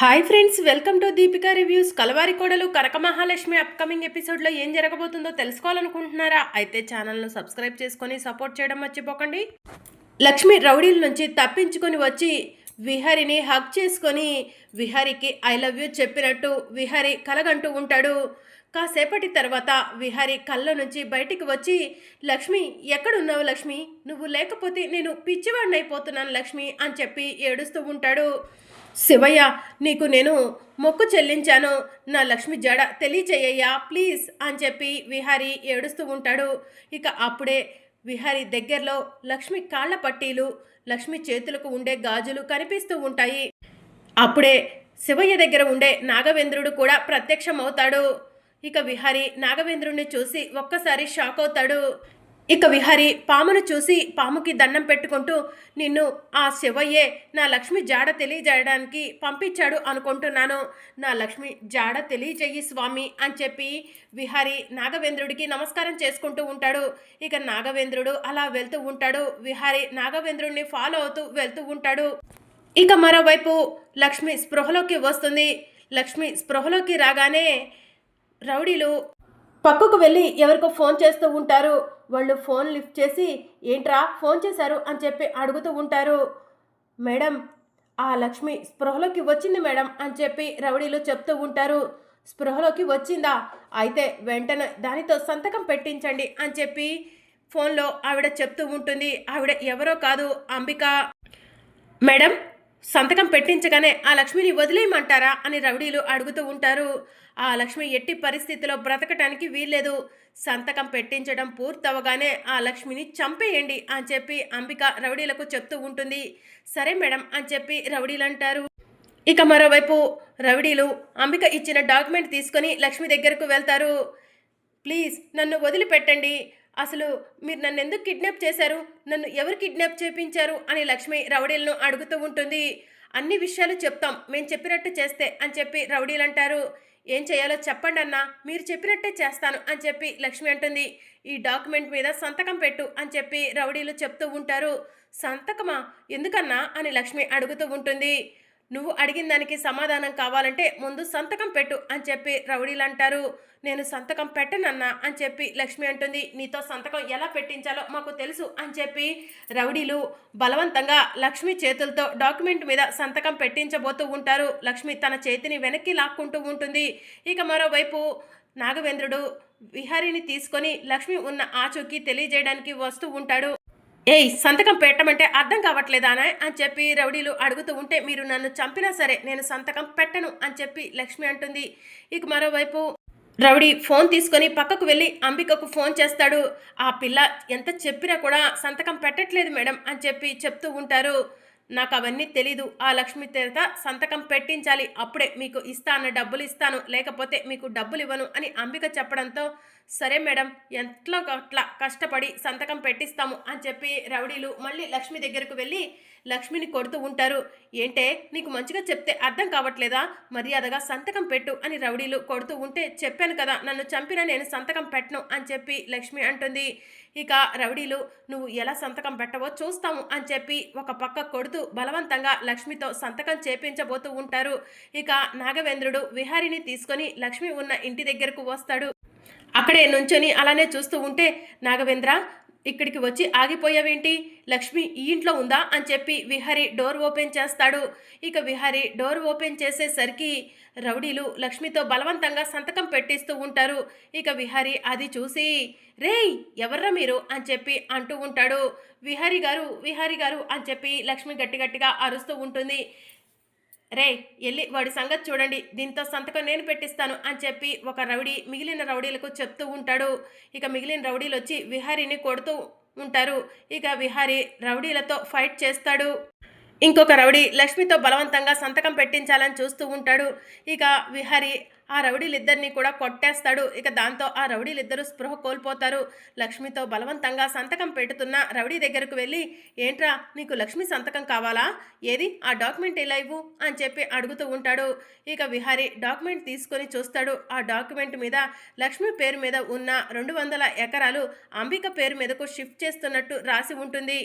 Hi friends welcome to Deepika reviews. Kalavari Kodalu Kanaka Mahalakshmi upcoming ఎపిసోడ్లో ఏం జరగబోతుందో తెలుసుకోవాలనుకుంటున్నారా? అయితే ఛానల్ను సబ్స్క్రైబ్ చేసుకొని సపోర్ట్ చేయడం మర్చిపోకండి. లక్ష్మి రౌడీల నుంచి తప్పించుకొని వచ్చి విహారిని హక్ చేసుకొని విహారికి ఐ లవ్ యూ చెప్పినట్టు విహారి కలగంటూ ఉంటాడు. కాసేపటి తర్వాత విహారి కళ్ళ నుంచి బయటికి వచ్చి లక్ష్మి ఎక్కడున్నావు లక్ష్మి? నువ్వు లేకపోతే నేను పిచ్చివాడిని అయిపోతున్నాను లక్ష్మి అని చెప్పి ఏడుస్తూ ఉంటాడు. శివయ్య నీకు నేను మొక్కు చెల్లించాను. నా లక్ష్మి జడ తెలియచేయ్యా ప్లీజ్ అని చెప్పి విహారి ఏడుస్తూ ఉంటాడు. ఇక అప్పుడే విహారి దగ్గరలో లక్ష్మి కాళ్ళ పట్టీలు లక్ష్మి చేతులకు ఉండే గాజులు కనిపిస్తూ ఉంటాయి. అప్పుడే శివయ్య దగ్గర ఉండే నాగవేంద్రుడు కూడా ప్రత్యక్షమవుతాడు. ఇక విహారి నాగవేంద్రుడిని చూసి ఒక్కసారి షాక్ అవుతాడు. ఇక విహారి పామును చూసి పాముకి దండం పెట్టుకుంటూ నిన్ను ఆ శివయ్యే నా లక్ష్మి జాడ తెలియజేయడానికి పంపించాడు అనుకుంటున్నాను. నా లక్ష్మి జాడ తెలియజేయి స్వామి అని చెప్పి విహారి నాగవేంద్రుడికి నమస్కారం చేసుకుంటూ ఉంటాడు. ఇక నాగవేంద్రుడు అలా వెళ్తూ ఉంటాడు. విహారి నాగవేంద్రుడిని ఫాలో అవుతూ వెళ్తూ ఉంటాడు. ఇక మరోవైపు లక్ష్మి స్పృహలోకి వస్తుంది. లక్ష్మి స్పృహలోకి రాగానే రౌడీలు పక్కకు వెళ్ళి ఎవరికో ఫోన్ చేస్తూ ఉంటారు. వాళ్ళు ఫోన్ లిఫ్ట్ చేసి ఏంట్రా ఫోన్ చేశారు? అని చెప్పి అడుగుతూ ఉంటారు. మేడం ఆ లక్ష్మి స్పృహలోకి వచ్చింది మేడం అని చెప్పి రౌడీలు చెప్తూ ఉంటారు. స్పృహలోకి వచ్చిందా? అయితే వెంటనే దానితో సంతకం పెట్టించండి అని చెప్పి ఫోన్లో ఆవిడ చెప్తూ ఉంటుంది. ఆవిడ ఎవరో కాదు అంబిక. మేడం సంతకం పెట్టించగానే ఆ లక్ష్మిని వదిలేయమంటారా? అని రౌడీలు అడుగుతూ ఉంటారు. ఆ లక్ష్మి ఎట్టి పరిస్థితిలో బ్రతకటానికి వీల్లేదు. సంతకం పెట్టించడం పూర్తవగానే ఆ లక్ష్మిని చంపేయండి అని చెప్పి అంబిక రౌడీలకు చెప్తూ ఉంటుంది. సరే మేడం అని చెప్పి రౌడీలు అంటారు. ఇక మరోవైపు రౌడీలు అంబిక ఇచ్చిన డాక్యుమెంట్ తీసుకొని లక్ష్మి దగ్గరకు వెళ్తారు. ప్లీజ్ నన్ను వదిలిపెట్టండి. అసలు మీరు నన్ను ఎందుకు కిడ్నాప్ చేశారు? నన్ను ఎవరు కిడ్నాప్ చేపించారు? అని లక్ష్మి రౌడీలను అడుగుతూ ఉంటుంది. అన్ని విషయాలు చెప్తాం. మేము చెప్పినట్టు చేస్తే అని చెప్పి రౌడీలు అంటారు. ఏం చేయాలో చెప్పండి అన్నా మీరు చెప్పినట్టే చేస్తాను అని చెప్పి లక్ష్మి అంటుంది. ఈ డాక్యుమెంట్ మీద సంతకం పెట్టు అని చెప్పి రౌడీలు చెప్తూ ఉంటారు. సంతకమా? ఎందుకన్నా? అని లక్ష్మి అడుగుతూ ఉంటుంది. నువ్వు అడిగిన దానికి సమాధానం కావాలంటే ముందు సంతకం పెట్టు అని చెప్పి రౌడీలు అంటారు. నేను సంతకం పెట్టనన్నా అని చెప్పి లక్ష్మి అంటుంది. నీతో సంతకం ఎలా పెట్టించాలో మాకు తెలుసు అని చెప్పి రౌడీలు బలవంతంగా లక్ష్మి చేతులతో డాక్యుమెంట్ మీద సంతకం పెట్టించబోతూ ఉంటారు. లక్ష్మి తన చేతిని వెనక్కి లాక్కుంటూ ఉంటుంది. ఇక మరోవైపు నాగవేంద్రుడు విహారిని తీసుకొని లక్ష్మి ఉన్న ఆచూకీ తెలియజేయడానికి వస్తూ ఉంటాడు. ఏయ్ సంతకం పెట్టమంటే అర్థం కావట్లేదా అని చెప్పి రౌడీలు అడుగుతూ ఉంటే మీరు నన్ను చంపినా సరే నేను సంతకం పెట్టను అని చెప్పి లక్ష్మి అంటుంది. ఇక మరోవైపు రౌడీ ఫోన్ తీసుకొని పక్కకు వెళ్ళి అంబికకు ఫోన్ చేస్తాడు. ఆ పిల్ల ఎంత చెప్పినా కూడా సంతకం పెట్టట్లేదు మేడం అని చెప్పి చెప్తూ ఉంటారు. నాకు అవన్నీ తెలీదు. ఆ లక్ష్మి చేత సంతకం పెట్టించాలి. అప్పుడే మీకు ఇస్తాను డబ్బులు ఇస్తాను లేకపోతే మీకు డబ్బులు ఇవ్వను అని అంబిక చెప్పడంతో సరే మేడం ఎంతలో అట్లా కష్టపడి సంతకం పెట్టిస్తాము అని చెప్పి రౌడీలు మళ్ళీ లక్ష్మి దగ్గరకు వెళ్ళి లక్ష్మిని కొడుతూ ఉంటారు. ఏంటే నీకు మంచిగా చెప్తే అర్థం కావట్లేదా? మర్యాదగా సంతకం పెట్టు అని రౌడీలు కొడుతూ ఉంటే చెప్పాను కదా నన్ను చంపినా నేను సంతకం పెట్టను అని చెప్పి లక్ష్మి అంటుంది. ఇక రౌడీలు నువ్వు ఎలా సంతకం పెట్టవో చూస్తాము అని చెప్పి ఒక పక్క కొడుతూ బలవంతంగా లక్ష్మితో సంతకం చేపించబోతూ ఉంటారు. ఇక నాగవేంద్రుడు విహారిని తీసుకొని లక్ష్మి ఉన్న ఇంటి దగ్గరకు వస్తాడు. అక్కడే నుంచొని అలానే చూస్తూ ఉంటే నాగవేంద్ర ఇక్కడికి వచ్చి ఆగిపోయావేంటి? లక్ష్మి ఈ ఇంట్లో ఉందా? అని చెప్పి విహారి డోర్ ఓపెన్ చేస్తాడు. ఇక విహారి డోర్ ఓపెన్ చేసేసరికి రౌడీలు లక్ష్మితో బలవంతంగా సంతకం పెట్టిస్తూ ఉంటారు. ఇక విహారి అది చూసి రేయ్ ఎవర్రా మీరు? అని చెప్పి అంటూ ఉంటాడు. విహారి గారు విహారి గారు అని చెప్పి లక్ష్మి గట్టి గట్టిగా అరుస్తూ ఉంటుంది. రే వెళ్ళి వాడి సంగతి చూడండి. దీంతో సంతకం నేను పెట్టిస్తాను అని చెప్పి ఒక రౌడీ మిగిలిన రౌడీలకు చెప్తూ ఉంటాడు. ఇక మిగిలిన రౌడీలు వచ్చి విహారీని కొడుతూ ఉంటారు. ఇక విహారీ రౌడీలతో ఫైట్ చేస్తాడు. ఇంకొక రౌడీ లక్ష్మితో బలవంతంగా సంతకం పెట్టించాలని చూస్తూ ఉంటాడు. ఇక విహరి ఆ రౌడీలిద్దరిని కూడా కొట్టేస్తాడు. ఇక దాంతో ఆ రౌడీలిద్దరూ స్పృహ కోల్పోతారు. లక్ష్మితో బలవంతంగా సంతకం పెడుతున్న రౌడీ దగ్గరకు వెళ్ళి ఏంట్రా నీకు లక్ష్మి సంతకం కావాలా? ఏది? ఆ డాక్యుమెంట్ ఇలా ఇవ్వు? అని చెప్పి అడుగుతూ ఉంటాడు. ఇక విహారి డాక్యుమెంట్ తీసుకొని చూస్తాడు. ఆ డాక్యుమెంట్ మీద లక్ష్మి పేరు మీద ఉన్న రెండు వందల ఎకరాలు అంబిక పేరు మీదకు షిఫ్ట్ చేస్తున్నట్టు రాసి ఉంటుంది.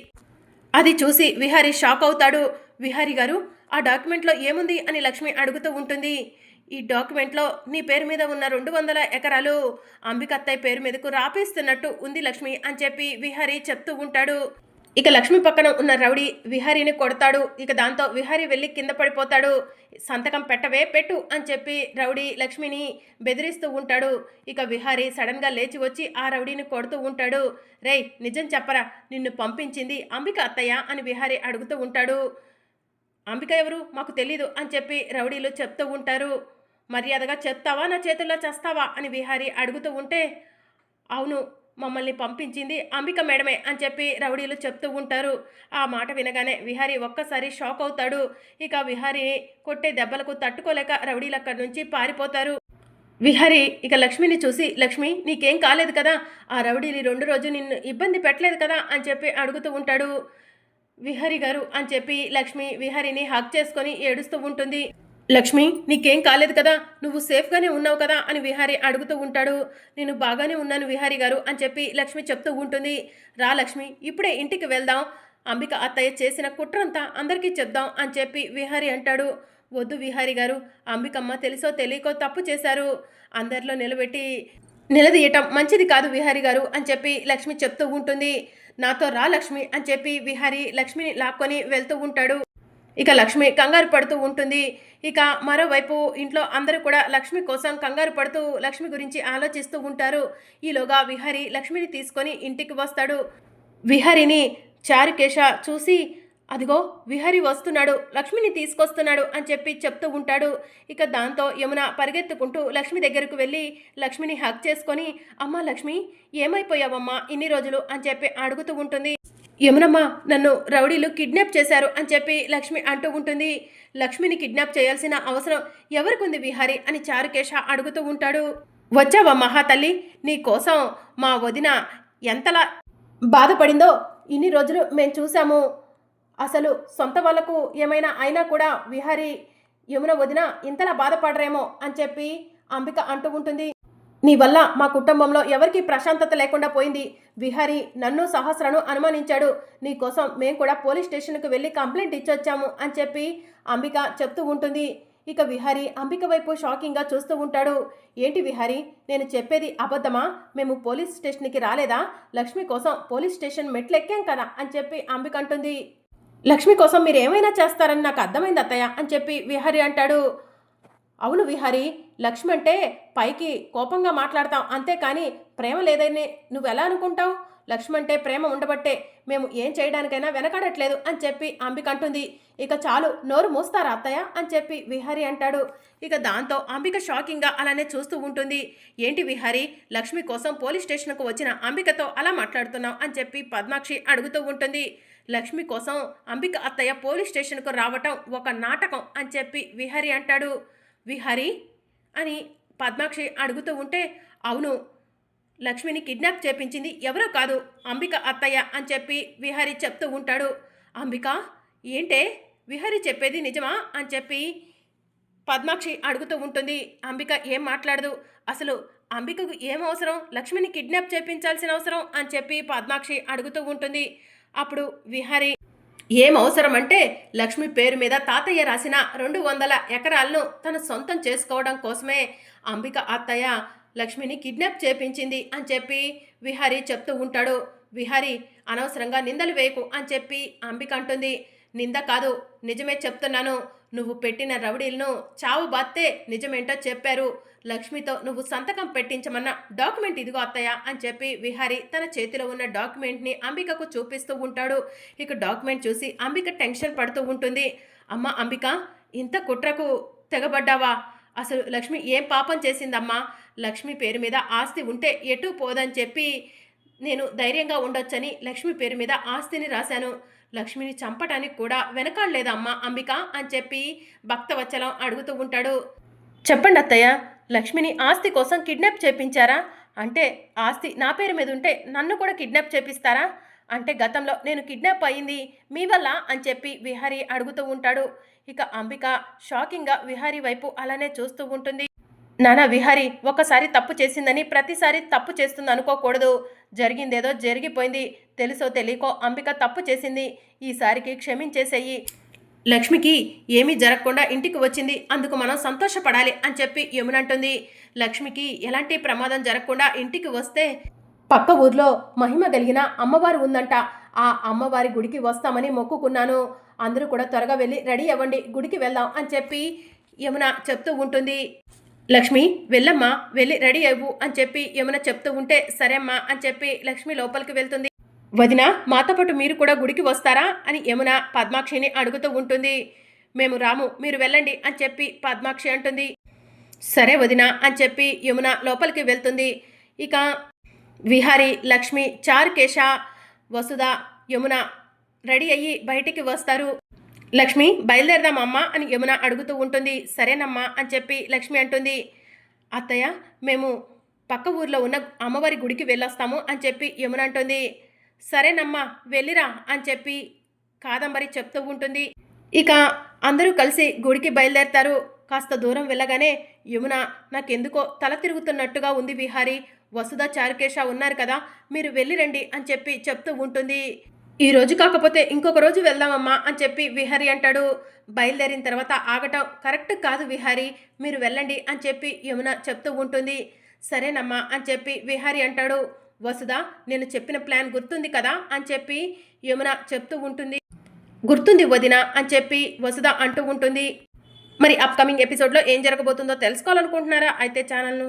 అది చూసి విహారి షాక్ అవుతాడు. విహారి గారు ఆ డాక్యుమెంట్లో ఏముంది? అని లక్ష్మి అడుగుతూ ఉంటుంది. ఈ డాక్యుమెంట్లో నీ పేరు మీద ఉన్న రెండు వందల ఎకరాలు అంబికత్తయ్య పేరు మీదకు రాపేస్తున్నట్టు ఉంది లక్ష్మి అని చెప్పి విహారీ చెప్తూ ఉంటాడు. ఇక లక్ష్మి పక్కన ఉన్న రౌడీ విహారీని కొడతాడు. ఇక దాంతో విహారీ వెళ్ళి కింద పడిపోతాడు. సంతకం పెట్టవే పెట్టు అని చెప్పి రౌడీ లక్ష్మిని బెదిరిస్తూ ఉంటాడు. ఇక విహారీ సడన్గా లేచి వచ్చి ఆ రౌడీని కొడుతూ ఉంటాడు. రేయ్ నిజం చెప్పరా నిన్ను పంపించింది అంబిక అత్తయ్య అని విహారీ అడుగుతూ ఉంటాడు. అంబిక ఎవరు? మాకు తెలీదు అని చెప్పి రౌడీలు చెప్తూ ఉంటారు. మర్యాదగా చెప్తావా? నా చేతుల్లో చేస్తావా? అని విహారీ అడుగుతూ ఉంటే అవును మమ్మల్ని పంపించింది అంబిక మేడమే అని చెప్పి రౌడీలు చెప్తూ ఉంటారు. ఆ మాట వినగానే విహారీ ఒక్కసారి షాక్ అవుతాడు. ఇక విహారీని కొట్టే దెబ్బలకు తట్టుకోలేక రౌడీలు అక్కడి నుంచి పారిపోతారు. విహారి ఇక లక్ష్మిని చూసి లక్ష్మి నీకేం కాలేదు కదా? ఆ రౌడీని రెండు రోజు నిన్ను ఇబ్బంది పెట్టలేదు కదా? అని చెప్పి అడుగుతూ ఉంటాడు. విహరి గారు అని చెప్పి లక్ష్మి విహరిని హక్ చేసుకొని ఏడుస్తూ ఉంటుంది. లక్ష్మి నీకేం కాలేదు కదా? నువ్వు సేఫ్గానే ఉన్నావు కదా? అని విహారీ అడుగుతూ ఉంటాడు. నేను బాగానే ఉన్నాను విహారీ గారు అని చెప్పి లక్ష్మి చెప్తూ ఉంటుంది. రా లక్ష్మి ఇప్పుడే ఇంటికి వెళ్దాం. అంబిక అత్తయ్య చేసిన కుట్రంతా అందరికీ చెప్దాం అని చెప్పి విహారీ అంటాడు. వద్దు విహారీ గారు అంబికమ్మ తెలుసో తెలియకో తప్పు చేశారు. అందరిలో నిలబెట్టి నిలదీయటం మంచిది కాదు విహారీ గారు అని చెప్పి లక్ష్మి చెప్తూ ఉంటుంది. నాతో రా లక్ష్మి అని చెప్పి విహారీ లక్ష్మిని లాక్కొని వెళ్తూ ఉంటాడు. ఇక లక్ష్మి కంగారు పడుతూ ఉంటుంది. ఇక మరోవైపు ఇంట్లో అందరూ కూడా లక్ష్మి కోసం కంగారు పడుతూ లక్ష్మి గురించి ఆలోచిస్తూ ఉంటారు. ఈలోగా విహరి లక్ష్మిని తీసుకొని ఇంటికి వస్తాడు. విహారిని చారుకేశ చూసి అదిగో విహారి వస్తున్నాడు లక్ష్మిని తీసుకొస్తున్నాడు అని చెప్పి చెప్తూ ఉంటాడు. ఇక దాంతో యమున పరిగెత్తుకుంటూ లక్ష్మి దగ్గరకు వెళ్ళి లక్ష్మిని హక్ చేసుకొని అమ్మా లక్ష్మి ఏమైపోయావమ్మా ఇన్ని రోజులు అని చెప్పి అడుగుతూ ఉంటుంది. యమునమ్మ నన్ను రౌడీలు కిడ్నాప్ చేశారు అని చెప్పి లక్ష్మి అంటూ ఉంటుంది. లక్ష్మిని కిడ్నాప్ చేయాల్సిన అవసరం ఎవరికుంది విహారి అని చారుకేశ అడుగుతూ ఉంటాడు. వచ్చావా మహాతల్లి? నీ కోసం మా వదిన ఎంతలా బాధపడిందో ఇన్ని రోజులు మేము చూసాము అసలు సొంత వాళ్ళకు ఏమైనా అయినా కూడా విహారి యమున వదిన ఇంతలా బాధపడరేమో అని చెప్పి అంబిక అంటూ ఉంటుంది. నీ వల్ల మా కుటుంబంలో ఎవరికి ప్రశాంతత లేకుండా పోయింది. విహారి నన్ను సహస్రను అనుమానించాడు. నీ కోసం మేము కూడా పోలీస్ స్టేషన్కి వెళ్ళి కంప్లైంట్ ఇచ్చొచ్చాము అని చెప్పి అంబిక చెప్తూ ఉంటుంది. ఇక విహారి అంబిక వైపు షాకింగ్గా చూస్తూ ఉంటాడు. ఏంటి విహారి నేను చెప్పేది అబద్ధమా? మేము పోలీస్ స్టేషన్కి రాలేదా? లక్ష్మి కోసం పోలీస్ స్టేషన్ మెట్లెక్కాం కదా అని చెప్పి అంబిక అంటుంది. లక్ష్మి కోసం మీరు ఏమైనా చేస్తారని నాకు అర్థమైంది అత్తయ్య అని చెప్పి విహారి అంటాడు. అవును విహారి లక్ష్మి అంటే పైకి కోపంగా మాట్లాడతాం అంతేకాని ప్రేమ లేదని నువ్వు ఎలా అనుకుంటావు? లక్ష్మి అంటే ప్రేమ ఉండబట్టే మేము ఏం చేయడానికైనా వెనకాడట్లేదు అని చెప్పి అంబిక అంటుంది. ఇక చాలు నోరు మూస్తారా అత్తయ్య? అని చెప్పి విహారి అంటాడు. ఇక దాంతో అంబిక షాకింగ్గా అలానే చూస్తూ ఉంటుంది. ఏంటి విహారి లక్ష్మి కోసం పోలీస్ స్టేషన్కు వచ్చిన అంబికతో అలా మాట్లాడుతున్నావు అని చెప్పి పద్మాక్షి అడుగుతూ ఉంటుంది. లక్ష్మి కోసం అంబిక అత్తయ్య పోలీస్ స్టేషన్కు రావటం ఒక నాటకం అని చెప్పి విహారి అంటాడు. విహారి అని పద్మాక్షి అడుగుతూ ఉంటే అవును లక్ష్మిని కిడ్నాప్ చేపించింది ఎవరో కాదు అంబిక అత్తయ్య అని చెప్పి విహారి చెప్తూ ఉంటాడు. అంబిక ఏంటే? విహారి చెప్పేది నిజమా? అని చెప్పి పద్మాక్షి అడుగుతూ ఉంటుంది. అంబిక ఏం మాట్లాడదు. అసలు అంబికకు ఏం అవసరం? లక్ష్మిని కిడ్నాప్ చేపించాల్సిన అవసరం? అని చెప్పి పద్మాక్షి అడుగుతూ ఉంటుంది. అప్పుడు విహారి ఏం అవసరం అంటే లక్ష్మి పేరు మీద తాతయ్య రాసిన రెండు వందల ఎకరాలను తన సొంతం చేసుకోవడం కోసమే అంబిక అత్తయ్య లక్ష్మిని కిడ్నాప్ చేపించింది అని చెప్పి విహారీ చెప్తూ ఉంటాడు. విహారీ అనవసరంగా నిందలు వేయకు అని చెప్పి అంబిక అంటుంది. నింద కాదు నిజమే చెప్తున్నాను. నువ్వు పెట్టిన రౌడీలను చావు బాత్తే నిజమేంటో చెప్పారు. లక్ష్మితో నువ్వు సంతకం పెట్టించమన్న డాక్యుమెంట్ ఇదిగో అత్తయ్య అని చెప్పి విహారి తన చేతిలో ఉన్న డాక్యుమెంట్ని అంబికకు చూపిస్తూ ఉంటాడు. ఇక డాక్యుమెంట్ చూసి అంబిక టెన్షన్ పడుతూ ఉంటుంది. అమ్మ అంబిక ఇంత కుట్రకు తెగబడ్డావా? అసలు లక్ష్మి ఏం పాపం చేసిందమ్మా? లక్ష్మి పేరు మీద ఆస్తి ఉంటే ఎటు పోదని చెప్పి నేను ధైర్యంగా ఉండొచ్చని లక్ష్మి పేరు మీద ఆస్తిని రాశాను. లక్ష్మిని చంపటానికి కూడా వెనకాడలేదమ్మా అంబిక అని చెప్పి భక్తవచ్చలం అడుగుతూ ఉంటాడు. చెప్పండి అత్తయ్య లక్ష్మిని ఆస్తి కోసం కిడ్నాప్ చేపించారా? అంటే ఆస్తి నా పేరు మీద ఉంటే నన్ను కూడా కిడ్నాప్ చేపిస్తారా? అంటే గతంలో నేను కిడ్నాప్ అయింది మీ వల్ల అని చెప్పి విహారీ అడుగుతూ ఉంటాడు. ఇక అంబిక షాకింగ్గా విహారీ వైపు అలానే చూస్తూ ఉంటుంది. నానా విహారీ ఒకసారి తప్పు చేసిందని ప్రతిసారి తప్పు చేస్తుంది అనుకోకూడదు. జరిగిందేదో జరిగిపోయింది. తెలుసో తెలియకో అంబిక తప్పు చేసింది. ఈసారికి క్షమించేసేయి. లక్ష్మికి ఏమీ జరగకుండా ఇంటికి వచ్చింది. అందుకు మనం సంతోషపడాలి అని చెప్పి యమునంటుంది. లక్ష్మికి ఎలాంటి ప్రమాదం జరగకుండా ఇంటికి వస్తే పక్క ఊర్లో మహిమ కలిగిన అమ్మవారు ఉందంట. ఆ అమ్మవారి గుడికి వస్తామని మొక్కుకున్నాను. అందరూ కూడా త్వరగా వెళ్ళి రెడీ అవ్వండి. గుడికి వెళ్దాం అని చెప్పి యమున చెప్తూ ఉంటుంది. లక్ష్మి వెళ్ళమ్మా వెళ్ళి రెడీ అవ్వు అని చెప్పి యమున చెప్తూ ఉంటే సరే అమ్మా అని చెప్పి లక్ష్మి లోపలికి వెళ్తుంది. వదిన మాతో పాటు మీరు కూడా గుడికి వస్తారా అని యమున పద్మాక్షిని అడుగుతూ ఉంటుంది. మేము రాము మీరు వెళ్ళండి అని చెప్పి పద్మాక్షి అంటుంది. సరే వదిన అని చెప్పి యమున లోపలికి వెళ్తుంది. ఇక విహారి లక్ష్మి చారుకేశ వసుధ యమున రెడీ అయ్యి బయటికి వస్తారు. లక్ష్మి బయలుదేరదామమ్మా అని యమున అడుగుతూ ఉంటుంది. సరేనమ్మా అని చెప్పి లక్ష్మి అంటుంది. అత్తయ్య మేము పక్క ఊర్లో ఉన్న అమ్మవారి గుడికి వెళ్ళొస్తాము అని చెప్పి యమున అంటుంది. సరేనమ్మా వెళ్ళిరా అని చెప్పి కాదంబరి చెప్తూ ఉంటుంది. ఇక అందరూ కలిసి గుడికి బయలుదేరతారు. కాస్త దూరం వెళ్ళగానే యమున నాకెందుకో తల తిరుగుతున్నట్టుగా ఉంది విహారీ. వసుధ చారుకేశ ఉన్నారు కదా మీరు వెళ్ళి రండి అని చెప్పి చెప్తూ ఉంటుంది. ఈ రోజు కాకపోతే ఇంకొక రోజు వెళ్దామమ్మా అని చెప్పి విహారీ అంటాడు. బయలుదేరిన తర్వాత ఆగటం కరెక్ట్ కాదు విహారీ మీరు వెళ్ళండి అని చెప్పి యమున చెప్తూ ఉంటుంది. సరేనమ్మా అని చెప్పి విహారీ అంటాడు. వసుదా నేను చెప్పిన ప్లాన్ గుర్తుంది కదా అని చెప్పి యమున చెప్తూ ఉంటుంది. గుర్తుంది వదిన అని చెప్పి వసుదా అంటూ ఉంటుంది. మరి అప్కమింగ్ ఎపిసోడ్లో ఏం జరగబోతుందో తెలుసుకోవాలనుకుంటున్నారా? అయితే ఛానల్ను